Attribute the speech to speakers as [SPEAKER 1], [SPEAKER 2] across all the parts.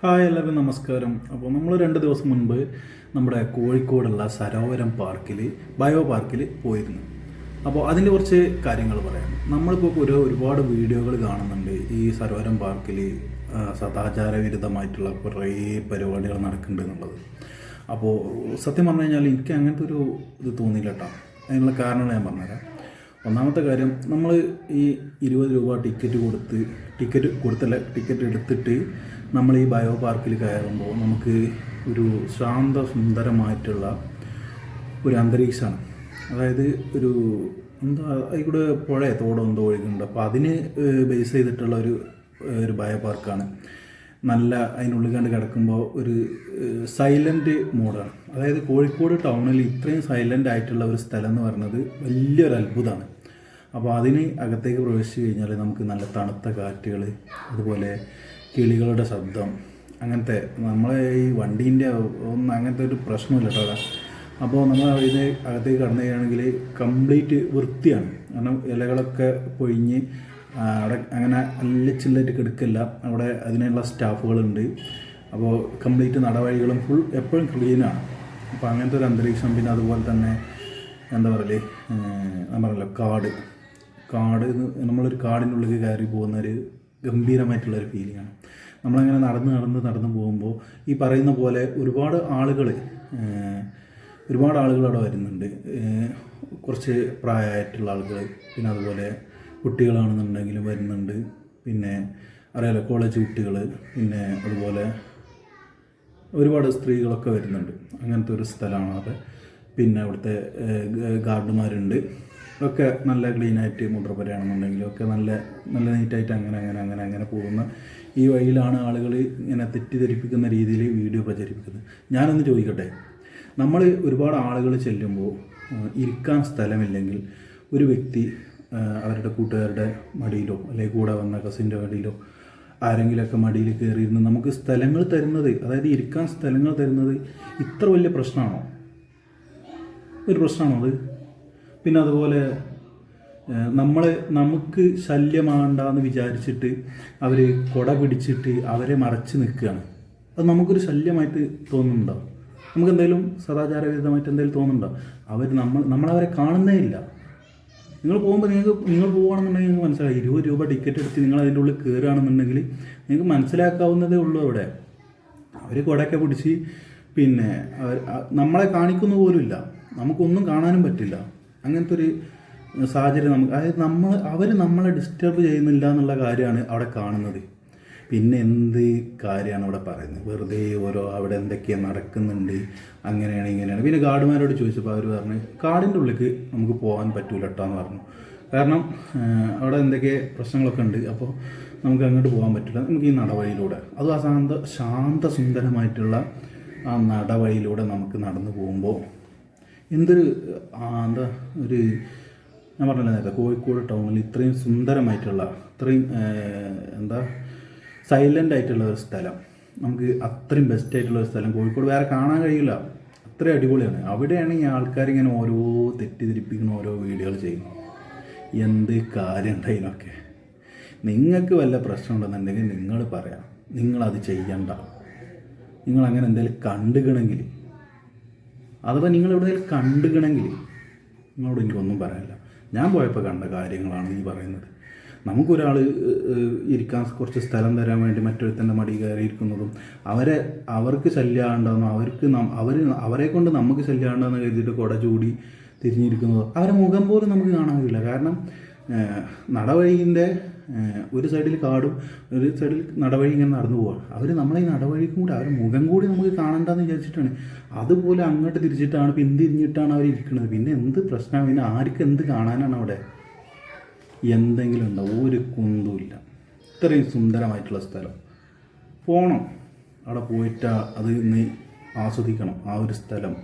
[SPEAKER 1] Hi എല്ലാവർക്കും നമസ്കാരം. അപ്പോൾ നമ്മൾ രണ്ട് ദിവസം മുൻപ് നമ്മുടെ കോഴിക്കോടുള്ള സരോവരം പാർക്കിൽ ബയോ പാർക്കിൽ പോയിരുന്നു. അപ്പോൾ അതിന്റെ കുറച്ച് കാര്യങ്ങൾ പറയാം. നമ്മളിപ്പോൾ ഒരു ഒരുപാട് വീഡിയോകൾ കാണുന്നുണ്ട് ഈ സരോവരം പാർക്കിൽ സദാചാരവിരുദ്ധമായിട്ടുള്ള സദാചാര വിരുദ്ധമായിട്ടുള്ള കുറേ പരിപാടികൾ നടക്കുന്നുണ്ട് എന്നുള്ളത്. അപ്പോൾ സത്യം പറഞ്ഞു കഴിഞ്ഞാൽ എനിക്ക് അങ്ങനത്തെ ഒരു ഇത് തോന്നിയില്ല കേട്ടോ. അതിനുള്ള കാരണങ്ങൾ ഞാൻ പറഞ്ഞുതരാം. ഒന്നാമത്തെ കാര്യം നമ്മൾ ഈ ഇരുപത് രൂപ ടിക്കറ്റ് കൊടുത്ത് ടിക്കറ്റ് കൊടുത്തല്ല ടിക്കറ്റ് എടുത്തിട്ട് നമ്മൾ ഈ ബയോ പാർക്കിൽ കയറുമ്പോൾ നമുക്ക് ഒരു ശാന്ത സുന്ദരമായിട്ടുള്ള ഒരു അന്തരീക്ഷമാണ്. അതായത് ഒരു എന്താ അതിക്കൂടെ കൂടെ പുഴ തോടോ എന്തോ ഒഴുകുന്നുണ്ട്. അപ്പോൾ അതിന് ബേസ് ചെയ്തിട്ടുള്ള ഒരു ഒരു ബയോ പാർക്കാണ് നല്ല അതിനുള്ളിൽ കണ്ട് കിടക്കുമ്പോൾ ഒരു സൈലന്റ് മോഡാണ് അതായത് കോഴിക്കോട് ടൗണിൽ ഇത്രയും സൈലന്റ് ആയിട്ടുള്ള ഒരു സ്ഥലം എന്ന് പറയുന്നത് വലിയൊരു അത്ഭുതമാണ്. അപ്പോൾ അതിന് അകത്തേക്ക് പ്രവേശിച്ച് കഴിഞ്ഞാൽ നമുക്ക് നല്ല തണുത്ത കാറ്റുകൾ അതുപോലെ കിളികളുടെ ശബ്ദം അങ്ങനത്തെ നമ്മളെ ഈ വണ്ടീന്റെ ഒന്നും അങ്ങനത്തെ ഒരു പ്രശ്നമില്ല കേട്ടോ അപ്പോൾ നമ്മൾ ഇത് അകത്തേക്ക് കടന്നു കഴിയുകയാണെങ്കിൽ കംപ്ലീറ്റ് വൃത്തിയാണ്. കാരണം ഇലകളൊക്കെ പൊഴിഞ്ഞ് അവിടെ അങ്ങനെ അല്ലച്ചില്ലായിട്ട് കിടക്കില്ല. അവിടെ അതിനുള്ള സ്റ്റാഫുകളുണ്ട്. അപ്പോൾ കംപ്ലീറ്റ് നടവഴികളും ഫുൾ എപ്പോഴും ക്ലീനാണ് അപ്പോൾ അങ്ങനത്തെ ഒരു അന്തരീക്ഷം പിന്നെ അതുപോലെ തന്നെ എന്താ ഞാൻ പറഞ്ഞല്ലോ കാട്. കാട് നമ്മളൊരു കാടിനുള്ളിൽ കയറി പോകുന്ന ഒരു ഗംഭീരമായിട്ടുള്ള ഒരു ഫീലിംഗ് ആണ് നമ്മളങ്ങനെ നടന്ന് നടന്ന് നടന്ന് പോകുമ്പോൾ ഈ പറയുന്ന പോലെ ഒരുപാട് ആളുകൾ ഒരുപാട് ആളുകൾ അവിടെ വരുന്നുണ്ട്. കുറച്ച് പ്രായമായിട്ടുള്ള ആളുകൾ പിന്നെ അതുപോലെ കുട്ടികളാണെന്നുണ്ടെങ്കിലും വരുന്നുണ്ട്. പിന്നെ അറിയാലോ കോളേജ് കുട്ടികൾ പിന്നെ അതുപോലെ ഒരുപാട് സ്ത്രീകളൊക്കെ വരുന്നുണ്ട്. അങ്ങനത്തെ ഒരു സ്ഥലമാണ് അത് പിന്നെ അവിടുത്തെ ഗാർഡുമാരുണ്ട്. ഒക്കെ നല്ല ക്ലീനായിട്ട് മുദ്രപ്പുരയാണെന്നുണ്ടെങ്കിലും ഒക്കെ നല്ല നല്ല നീറ്റായിട്ട് അങ്ങനെ അങ്ങനെ അങ്ങനെ അങ്ങനെ പോകുന്ന ഈ വഴിയിലാണ് ആളുകൾ ഇങ്ങനെ തെറ്റിദ്ധരിപ്പിക്കുന്ന രീതിയിൽ വീഡിയോ പ്രചരിപ്പിക്കുന്നത്. ഞാനൊന്ന് ചോദിക്കട്ടെ? നമ്മൾ ഒരുപാട് ആളുകൾ ചെല്ലുമ്പോൾ ഇരിക്കാൻ സ്ഥലമില്ലെങ്കിൽ ഒരു വ്യക്തി അവരുടെ കൂട്ടുകാരുടെ മടിയിലോ അല്ലെങ്കിൽ കൂടെ വന്ന കസിന്റെ മടിയിലോ ആരെങ്കിലുമൊക്കെ മടിയിൽ കയറിയിരുന്ന് നമുക്ക് സ്ഥലങ്ങൾ തരുന്നത് അതായത് ഇരിക്കാൻ സ്ഥലങ്ങൾ തരുന്നത് ഇത്ര വലിയ പ്രശ്നമാണോ? ഒരു പ്രശ്നമാണോ അത്? പിന്നെ അതുപോലെ നമ്മൾ നമുക്ക് ശല്യമാണ്ടെന്ന് വിചാരിച്ചിട്ട് അവർ കൊട പിടിച്ചിട്ട് അവരെ മറച്ച് നിൽക്കുകയാണ്. അത് നമുക്കൊരു ശല്യമായിട്ട് തോന്നുന്നുണ്ടോ നമുക്ക് എന്തെങ്കിലും സദാചാരവിരുദ്ധമായിട്ട് എന്തെങ്കിലും തോന്നുന്നുണ്ടോ? അവർ നമ്മൾ നമ്മളവരെ കാണുന്നേ ഇല്ല നിങ്ങൾ പോകുമ്പോൾ നിങ്ങൾക്ക് നിങ്ങൾ പോവുകയാണെന്നുണ്ടെങ്കിൽ നിങ്ങൾക്ക് മനസ്സിലായി. ഇരുപത് രൂപ ടിക്കറ്റ് എടുത്ത് നിങ്ങൾ അതിന്റെ ഉള്ളിൽ കയറുകയാണെന്നുണ്ടെങ്കിൽ നിങ്ങൾക്ക് മനസ്സിലാക്കാവുന്നതേ ഉള്ളൂ അവിടെ. അവർ കൊടയൊക്കെ പിടിച്ച് പിന്നെ നമ്മളെ കാണിക്കുന്ന പോലും ഇല്ല നമുക്കൊന്നും കാണാനും പറ്റില്ല. അങ്ങനത്തെ ഒരു സാഹചര്യം നമുക്ക് അതായത് നമ്മൾ അവർ നമ്മളെ ഡിസ്റ്റർബ് ചെയ്യുന്നില്ല എന്നുള്ള കാര്യമാണ് അവിടെ കാണുന്നത്. പിന്നെ എന്ത് കാര്യമാണ് അവിടെ പറയുന്നത്? വെറുതെ ഓരോ അവിടെ എന്തൊക്കെയാണ് നടക്കുന്നുണ്ട് അങ്ങനെയാണ് ഇങ്ങനെയാണ്. പിന്നെ ഗാർഡുമാരോട് ചോദിച്ചപ്പോൾ അവർ പറഞ്ഞു കാടിന്റെ ഉള്ളിലേക്ക് നമുക്ക് പോകാൻ പറ്റൂല കേട്ടോ എന്ന് പറഞ്ഞു. കാരണം അവിടെ എന്തൊക്കെ പ്രശ്നങ്ങളൊക്കെ ഉണ്ട് അപ്പോൾ നമുക്ക് അങ്ങോട്ട് പോകാൻ പറ്റില്ല നമുക്ക് ഈ നടവഴിയിലൂടെ അതും ആ ശാന്ത ശാന്തസുന്ദരമായിട്ടുള്ള ആ നടവഴിയിലൂടെ നമുക്ക് നടന്നു പോകുമ്പോൾ എന്തൊരു എന്താ ഒരു ഞാൻ പറഞ്ഞില്ല നേരത്തെ കോഴിക്കോട് ടൗണിൽ ഇത്രയും സുന്ദരമായിട്ടുള്ള ഇത്രയും എന്താ സൈലന്റ് ആയിട്ടുള്ള ഒരു സ്ഥലം. നമുക്ക് അത്രയും ബെസ്റ്റ് ആയിട്ടുള്ള ഒരു സ്ഥലം. കോഴിക്കോട് വേറെ കാണാൻ കഴിയില്ല. അത്രയും അടിപൊളിയാണ്. അവിടെയാണ് ഈ ആൾക്കാരിങ്ങനെ ഓരോ തെറ്റിദ്ധരിപ്പിക്കുന്ന ഓരോ വീഡിയോകൾ ചെയ്യും എന്ത് കാര്യം ഉണ്ട് അതിനൊക്കെ? നിങ്ങൾക്ക് വല്ല പ്രശ്നം ഉണ്ടെന്നുണ്ടെങ്കിൽ നിങ്ങൾ പറയാം. നിങ്ങളത് ചെയ്യണ്ട. നിങ്ങൾ അങ്ങനെ എന്തെങ്കിലും കണ്ടുകണമെങ്കിൽ അഥവാ നിങ്ങൾ എവിടെയെങ്കിലും കണ്ടുകണമെങ്കിൽ നിങ്ങളോട് എനിക്കൊന്നും പറയാനില്ല. ഞാൻ പോയപ്പോൾ കണ്ട കാര്യങ്ങളാണ് ഈ പറയുന്നത്. നമുക്കൊരാൾ ഇരിക്കാൻ കുറച്ച് സ്ഥലം തരാൻ വേണ്ടി മറ്റൊരുത്തന്റെ മടി കയറിയിരിക്കുന്നതും അവരെ അവർക്ക് ശല്യമുണ്ടാകുന്നു അവർക്ക് അവർ അവരെ കൊണ്ട് നമുക്ക് ശല്യമുണ്ടാകുന്ന കരുതിയിട്ട് കുട ചൂടി തിരിഞ്ഞിരിക്കുന്നതോ അവരെ മുഖം പോലും നമുക്ക് കാണാൻ കഴിയില്ല. കാരണം നടവഴീന്റെ ഒരു സൈഡിൽ കാടും ഒരു സൈഡിൽ നടവഴി ഇങ്ങനെ നടന്നു പോവാണ്. അവർ നമ്മളെ ഈ നടവഴിക്കും കൂടെ അവരുടെ മുഖം കൂടി നമുക്ക് കാണണ്ടെന്ന് വിചാരിച്ചിട്ടാണ്. അതുപോലെ അങ്ങോട്ട് തിരിച്ചിട്ടാണ് പിന്തിരിഞ്ഞിട്ടാണ് അവർ ഇരിക്കുന്നത് പിന്നെ എന്ത് പ്രശ്നമാണ് പിന്നെ ആർക്ക് എന്ത് കാണാനാണ് അവിടെ? എന്തെങ്കിലും ഉണ്ടോ? ഒരു കുന്തുമില്ല ഇത്രയും സുന്ദരമായിട്ടുള്ള സ്ഥലം. പോകണം അവിടെ പോയിട്ട് അത് നീ ആസ്വദിക്കണം. ആ ഒരു സ്ഥലം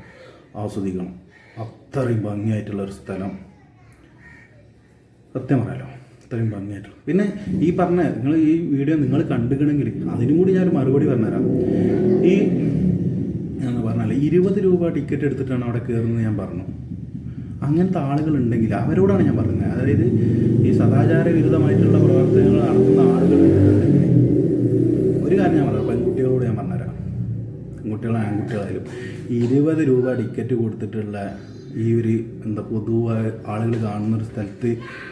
[SPEAKER 1] ആസ്വദിക്കണം. അത്രയും ഭംഗിയായിട്ടുള്ള ഒരു സ്ഥലം. സത്യം പറയാലോ അത്രയും ഭംഗിയായിട്ട്. പിന്നെ ഈ പറഞ്ഞ നിങ്ങൾ ഈ വീഡിയോ നിങ്ങൾ കണ്ടുകണമെങ്കിൽ അതിനും കൂടി ഞാൻ മറുപടി പറഞ്ഞുതരാം. ഈ എന്ന് പറഞ്ഞാൽ ഇരുപത് രൂപ ടിക്കറ്റ് എടുത്തിട്ടാണ് അവിടെ കയറുന്നത് ഞാൻ പറഞ്ഞു. അങ്ങനത്തെ ആളുകൾ ഉണ്ടെങ്കിൽ അവരോടാണ് ഞാൻ പറയുന്നത് അതായത് ഈ സദാചാര വിരുദ്ധമായിട്ടുള്ള പ്രവർത്തനങ്ങൾ നടത്തുന്ന ആളുകൾ ഒരു കാര്യം ഞാൻ പറയാം. പെൺകുട്ടികളോട് ഞാൻ പറഞ്ഞുതരാം. പെൺകുട്ടികളും ആൺകുട്ടികളായാലും ഇരുപത് രൂപ ടിക്കറ്റ് കൊടുത്തിട്ടുള്ള ഈ ഒരു എന്താ പൊതുവായ ആളുകൾ കാണുന്ന ഒരു സ്ഥലത്ത്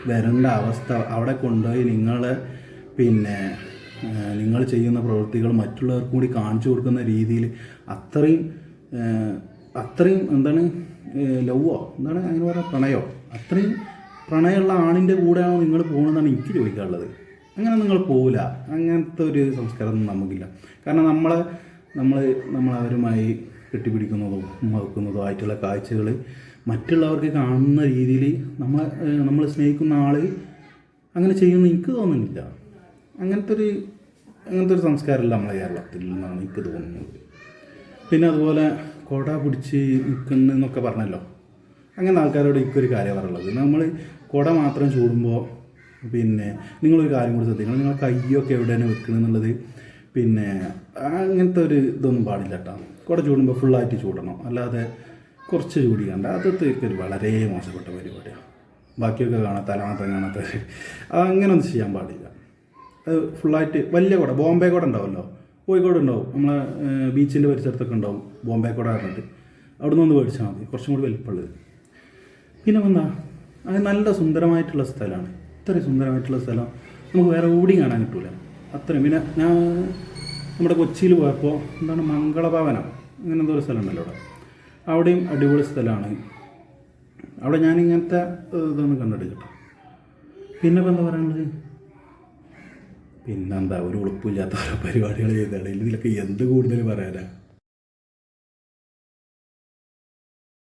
[SPEAKER 1] വരേണ്ട അവസ്ഥ അവിടെ കൊണ്ടുപോയി നിങ്ങൾ പിന്നെ നിങ്ങൾ ചെയ്യുന്ന പ്രവൃത്തികൾ മറ്റുള്ളവർക്കും കൂടി കാണിച്ചു കൊടുക്കുന്ന രീതിയിൽ അത്രയും അത്രയും എന്താണ് ലവോ എന്താണ് അങ്ങനെ പറയുക പ്രണയോ? അത്രയും പ്രണയമുള്ള ആണിന്റെ കൂടെയാണോ നിങ്ങൾ പോകണമെന്നാണ് എനിക്ക് ചോദിക്കാനുള്ളത്. അങ്ങനെ നിങ്ങൾ പോവില്ല. അങ്ങനത്തെ ഒരു സംസ്കാരം നമുക്കില്ല. കാരണം നമ്മളെ നമ്മൾ നമ്മളവരുമായി കെട്ടിപ്പിടിക്കുന്നതോ മറക്കുന്നതും ആയിട്ടുള്ള കാഴ്ചകൾ മറ്റുള്ളവർക്ക് കാണുന്ന രീതിയിൽ നമ്മളെ നമ്മൾ സ്നേഹിക്കുന്ന ആൾ അങ്ങനെ ചെയ്യുമെന്ന് എനിക്ക് തോന്നുന്നില്ല. അങ്ങനത്തെ ഒരു അങ്ങനത്തെ ഒരു സംസ്കാരമല്ല നമ്മളെ കേരളത്തിൽ നിന്നാണ് എനിക്ക് തോന്നുന്നത്. പിന്നെ അതുപോലെ കൊട പിടിച്ച് നിൽക്കുന്നൊക്കെ പറഞ്ഞല്ലോ. അങ്ങനെ ആൾക്കാരോട് എനിക്കൊരു കാര്യം പറയുള്ളത് നമ്മൾ കുട മാത്രം ചൂടുമ്പോൾ പിന്നെ നിങ്ങളൊരു കാര്യം കൂടി ശ്രദ്ധിക്കണം. നിങ്ങളെ കയ്യൊക്കെ എവിടെയാണ് വെക്കണമെന്നുള്ളത് പിന്നെ അങ്ങനത്തെ ഒരു ഇതൊന്നും പാടില്ല കേട്ടോ കുട ചൂടുമ്പോൾ ഫുള്ളായിട്ട് ചൂടണം. അല്ലാതെ കുറച്ച് ചൂടിക്കണ്ട അത് ഒരു വളരെ മോശപ്പെട്ട പരിപാടിയാണ്. ബാക്കിയൊക്കെ കാണാത്ത തല മാത്രം കാണാത്ത അങ്ങനെയൊന്നും ചെയ്യാൻ പാടില്ല. അത് ഫുള്ളായിട്ട് വലിയ കുട ബോംബെ കുട ഉണ്ടാവുമല്ലോ കോഴിക്കോട് ഉണ്ടാവും. നമ്മളെ ബീച്ചിന്റെ പരിസരത്തൊക്കെ ഉണ്ടാവും ബോംബെ കുട പറഞ്ഞിട്ട്. അവിടെ നിന്ന് ഒന്ന് മേടിച്ചാൽ മതി. കുറച്ചും കൂടി വലിപ്പമുള്ളത്. പിന്നെ വന്നാ അത് നല്ല സുന്ദരമായിട്ടുള്ള സ്ഥലമാണ്. ഇത്രയും സുന്ദരമായിട്ടുള്ള സ്ഥലം നമുക്ക് വേറെ എവിടെയും കാണാൻ കിട്ടൂല. അത്രയും. പിന്നെ ഞാൻ നമ്മുടെ കൊച്ചിയിൽ പോയപ്പോൾ എന്താണ് മംഗളഭവനം? അങ്ങനെ എന്തോ ഒരു സ്ഥലമുണ്ടല്ലോ അവിടെ. അവിടെയും അടിപൊളി സ്ഥലമാണ്. അവിടെ ഞാൻ ഇങ്ങനത്തെ ഇതൊന്നും കണ്ടിട്ട് കേട്ടോ പിന്നെ ഇപ്പം എന്താ പറയുന്നത് പിന്നെന്താ ഒരു ഉളുപ്പില്ലാത്ത പരിപാടികൾ ചെയ്താണ് ഇതിലൊക്കെ എന്ത് കൂടുതൽ പറയാനാ?